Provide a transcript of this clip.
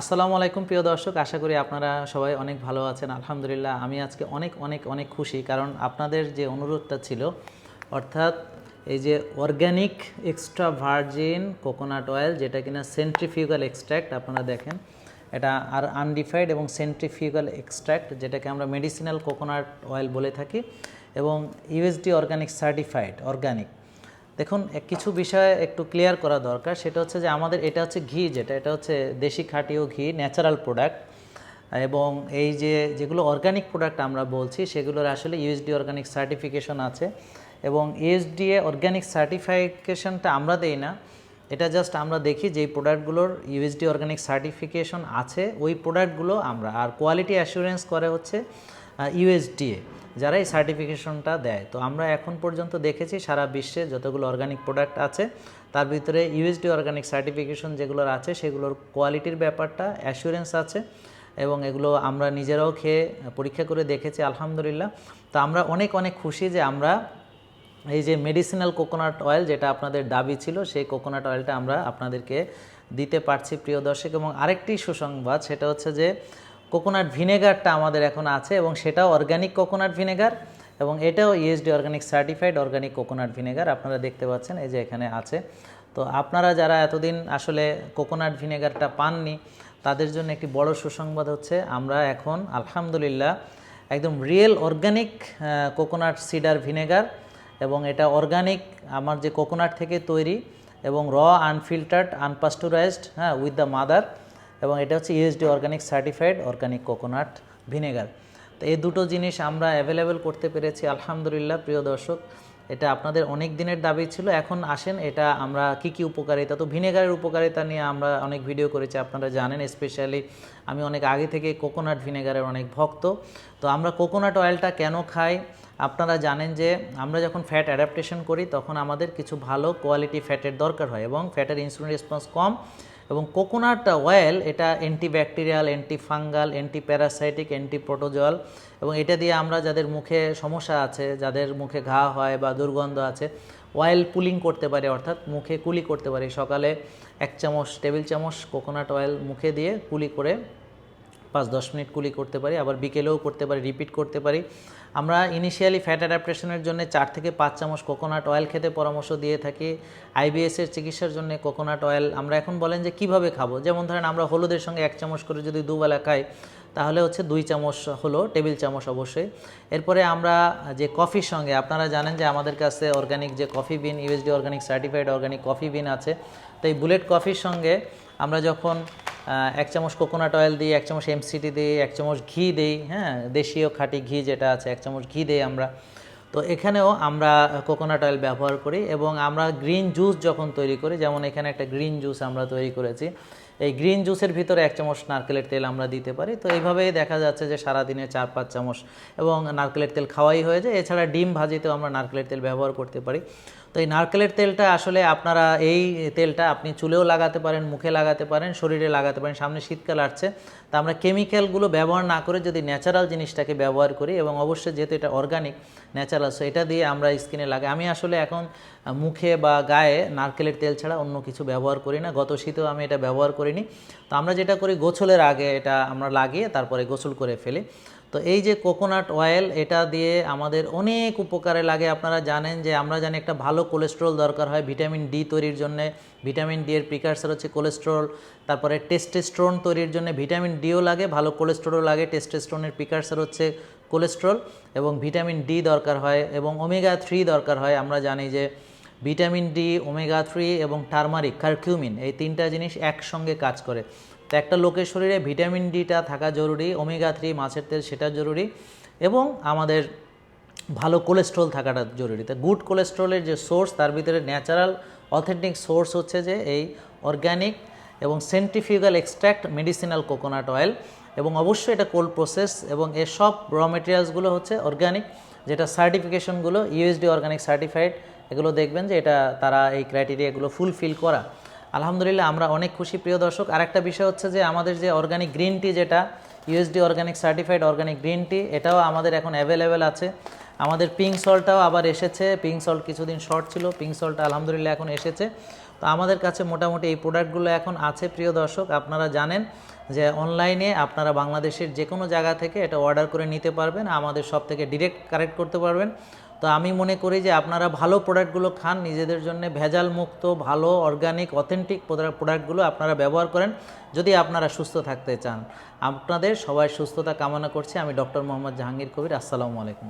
আসসালামু আলাইকুম প্রিয় দর্শক, আশা করি আপনারা সবাই অনেক ভালো আছেন। আলহামদুলিল্লাহ, আমি আজকে অনেক অনেক অনেক খুশি কারণ আপনাদের যে অনুরোধটা ছিল, অর্থাৎ এই যে organic extra virgin coconut oil, যেটা কিনা সেন্ট্রিফিউগাল এক্সট্র্যাক্ট আপনারা দেখেন, এটা আর আনডিফাইড এবং সেন্ট্রিফিউগাল এক্সট্র্যাক্ট যেটাকে আমরা মেডিসিনাল কোকোনাট অয়েল বলে থাকি এবং ইউএসডি অর্গানিক সার্টিফাইড অর্গানিক দেখুন কিছু বিষয় একটু ক্লিয়ার করা দরকার, সেটা হচ্ছে যে আমাদের, এটা হচ্ছে ঘি যেটা, এটা হচ্ছে দেশি খাঁটিও ঘি ন্যাচারাল প্রোডাক্ট এবং এই যে যেগুলো অর্গানিক প্রোডাক্ট আমরা বলছি, সেগুলোর আসলে ইউএসডি অর্গানিক সার্টিফিকেশন আছে, এবং ইউএসডিএ অর্গানিক সার্টিফিকেশনটা আমরা দেই না, এটা জাস্ট আমরা দেখি যেই প্রোডাক্টগুলোর ইউএসডি অর্গানিক সার্টিফিকেশন আছে, ওই প্রোডাক্টগুলো আমরা, আর কোয়ালিটি অ্যাসুরেন্স করে হচ্ছে ইউএসডিএ যারা এই সার্টিফিকেশনটা দেয়। তো আমরা এখন পর্যন্ত দেখেছি সারা বিশ্বে যতগুলো অর্গানিক প্রোডাক্ট আছে, তার ভিতরে ইউএসডি অর্গানিক সার্টিফিকেশন যেগুলোর আছে, সেগুলোর কোয়ালিটির ব্যাপারটা অ্যাসুরেন্স আছে এবং এগুলো আমরা নিজেরাও খেয়ে পরীক্ষা করে দেখেছি, আলহামদুলিল্লাহ। তো আমরা অনেক অনেক খুশি যে আমরা এই যে মেডিসিনাল কোকোনাট অয়েল যেটা আপনাদের দাবি ছিল, সেই কোকোনাট অয়েলটা আমরা আপনাদেরকে দিতে পারছি, প্রিয় দর্শক। এবং আরেকটি সুসংবাদ, সেটা হচ্ছে যে কোকোনাট ভিনেগারটা আমাদের এখন আছে এবং সেটাও অর্গানিক কোকোনাট ভিনেগার এবং এটাও ESD organic certified organic coconut vinegar আপনারা দেখতে পাচ্ছেন, এই যে এখানে আছে। তো আপনারা যারা এতদিন আসলে কোকোনাট ভিনেগারটা পাননি, তাদের জন্য একটি বড় সুসংবাদ হচ্ছে, আমরা এখন আলহামদুলিল্লাহ একদম real organic coconut cider vinegar এবং এটা অর্গানিক আমার যে কোকোনাট থেকে তৈরি এবং র, আনফিল্টার্ড, আনপাস্টুরাইজড হ্যাঁ উইথ দ্য মাদার। এবং এটা হচ্ছে USD organic certified organic coconut vinegar তো এই দুটো জিনিস আমরা অ্যাভেলেবেল করতে পেরেছি, আলহামদুলিল্লাহ, প্রিয় দর্শক। এটা আপনাদের অনেক দিনের দাবি ছিল, এখন আসেন, এটা আমরা কি কি উপকারিতা, তো ভিনেগারের উপকারিতা নিয়ে আমরা অনেক ভিডিও করেছি, আপনারা জানেন স্পেশালি আমি অনেক আগে থেকে কোকোনাট ভিনেগারের অনেক ভক্ত। তো আমরা কোকোনাট অয়েলটা কেন খাই? আপনারা জানেন যে আমরা যখন ফ্যাট অ্যাডাপ্টেশন করি, তখন আমাদের কিছু ভালো কোয়ালিটি ফ্যাটের দরকার হয় এবং ফ্যাটের ইনসুলিন রেসপন্স কম। এবং কোকোনাট অয়েল এটা antibacterial anti fungal anti parasitic anti protozoal এবং এটা দিয়ে আমরা যাদের মুখে সমস্যা আছে, যাদের মুখে ঘা হয় বা দুর্গন্ধ আছে, অয়েল পুলিং করতে পারে, অর্থাৎ মুখে কুলি করতে পারি। সকালে এক চামচ, টেবিল চামচ কোকোনাট অয়েল মুখে দিয়ে কুলি করে পাঁচ, দশ মিনিট কুলি করতে পারি, আবার বিকেলেও করতে পারি রিপিট করতে পারি। আমরা ইনিশিয়ালি ফ্যাট অ্যাডাপ্টেশনের জন্য চার থেকে পাঁচ চামচ কোকোনাট অয়েল খেতে পরামর্শ দিয়ে থাকি। আইবিএসের চিকিৎসার জন্য কোকোনাট অয়েল আমরা এখন বলেন যে কীভাবে খাব? যেমন ধরেন আমরা হলুদের সঙ্গে এক চামচ করে যদি দুবেলা খাই, তাহলে হচ্ছে দুই চামচ হলো টেবিল চামচ অবশ্যই। এরপরে আমরা যে কফির সঙ্গে, আপনারা জানেন যে আমাদের কাছে অর্গানিক যে coffee bean USD organic certified organic coffee bean আছে। তো এই বুলেট কফির সঙ্গে আমরা যখন এক চামচ কোকোনাট অয়েল দিই, এক চামচ এমসিটি দিই, এক চামচ ঘি দিই হ্যাঁ দেশীয় খাঁটি ঘি যেটা আছে, এক চামচ ঘি দিই আমরা। তো এখানেও আমরা কোকোনাট অয়েল ব্যবহার করি এবং আমরা গ্রিন জুস যখন তৈরি করি, যেমন এখানে একটা গ্রিন জুস আমরা তৈরি করেছি এই গ্রিন জুসের ভিতরে এক চামচ নারকেলের তেল আমরা দিতে পারি। তো এইভাবেই দেখা যাচ্ছে যে সারাদিনে চার পাঁচ চামচ এবং নারকেলের তেল খাওয়াই হয়ে যায়। এছাড়া ডিম ভাজিতেও আমরা নারকেলের তেল ব্যবহার করতে পারি। তো এই নারকেলের তেলটা আসলে আপনারা এই তেলটা আপনি চুলেও লাগাতে পারেন, মুখে লাগাতে পারেন, শরীরে লাগাতে পারেন, সামনে শীতকাল আসছে। তা আমরা কেমিক্যালগুলো ব্যবহার না করে যদি ন্যাচারাল জিনিসটাকে ব্যবহার করি এবং অবশ্যই যেহেতু এটা অর্গানিক, ন্যাচারাল, সো এটা দিয়ে আমরা স্কিনে লাগাই। আমি আসলে এখন মুখে বা গায়ে নারকেলের তেল ছাড়া অন্য কিছু ব্যবহার করি না। গত শীতেও আমি এটা ব্যবহার করিনি। তো আমরা যেটা করি, গোছলের আগে এটা আমরা লাগিয়ে তারপরে গোসল করে ফেলি। তো এই যে কোকোনাট অয়েল এটা দিয়ে আমাদের অনেক উপকারে লাগে। আপনারা জানেন যে আমরা জানি একটা ভালো কোলেস্ট্রল দরকার হয় ভিটামিন ডি তৈরির জন্য। ভিটামিন ডি এর প্রিকারসার হচ্ছে কোলেস্ট্রল তারপরে টেস্টেস্ট্রন তৈরির জন্য ভিটামিন ডিও লাগে, ভালো কোলেস্ট্রলও লাগে। টেস্টেস্ট্রনের প্রিকারসার হচ্ছে কোলেস্ট্রল এবং ভিটামিন ডি দরকার হয় এবং ওমেগা থ্রি দরকার হয়। আমরা জানি যে ভিটামিন ডি, ওমেগা থ্রি এবং টার্মারিক, কারকিউমিন এই তিনটা জিনিস একসঙ্গে কাজ করে। তো একটা লোকের শরীরে ভিটামিন ডিটা থাকা জরুরি, ওমেগা থ্রি মাছের তেল সেটা জরুরি এবং আমাদের ভালো কোলেস্ট্রল থাকাটা জরুরি। তো গুড কোলেস্ট্রলের যে সোর্স তার ভিতরে ন্যাচারাল অথেন্টিক সোর্স হচ্ছে যে এই অর্গ্যানিক এবং centrifugal extract medicinal coconut oil এবং অবশ্যই এটা কোল্ড প্রসেস এবং এর সব র মেটেরিয়ালসগুলো হচ্ছে অর্গ্যানিক যেটা সার্টিফিকেশনগুলো ইউএসডি অর্গানিক সার্টিফাইড এগুলো দেখবেন যে এটা তারা এই ক্রাইটেরিয়াগুলো ফুলফিল করা। আলহামদুলিল্লাহ, আমরা অনেক খুশি, প্রিয় দর্শক। আরেকটা বিষয় হচ্ছে যে আমাদের যে অর্গানিক গ্রিন টি যেটা USD organic certified organic green tea এটাও আমাদের এখন অ্যাভেলেবেল আছে। আমাদের পিঙ্ক সল্টটাও আবার এসেছে। পিঙ্ক সল্ট কিছুদিন শর্ট ছিল পিঙ্ক সল্টটা আলহামদুলিল্লাহ এখন এসেছে। তো আমাদের কাছে মোটামুটি এই প্রোডাক্টগুলো এখন আছে, প্রিয় দর্শক। আপনারা জানেন যে অনলাইনে আপনারা বাংলাদেশের যে কোনো জায়গা থেকে এটা অর্ডার করে নিতে পারবেন। আমাদের সব থেকে ডিরেক্ট কারেক্ট করতে পারবেন। তো আমি মনে করি যে আপনারা ভালো প্রোডাক্টগুলো খান, নিজেদের জন্য ভেজাল মুক্ত ভালো, অর্গানিক, অথেন্টিক প্রোডাক্টগুলো আপনারা ব্যবহার করেন যদি আপনারা সুস্থ থাকতে চান। আপনাদের সবাই সুস্থতা কামনা করছি। আমি ডক্টর মোহাম্মদ জাহাঙ্গীর কবির। আসসালামু আলাইকুম।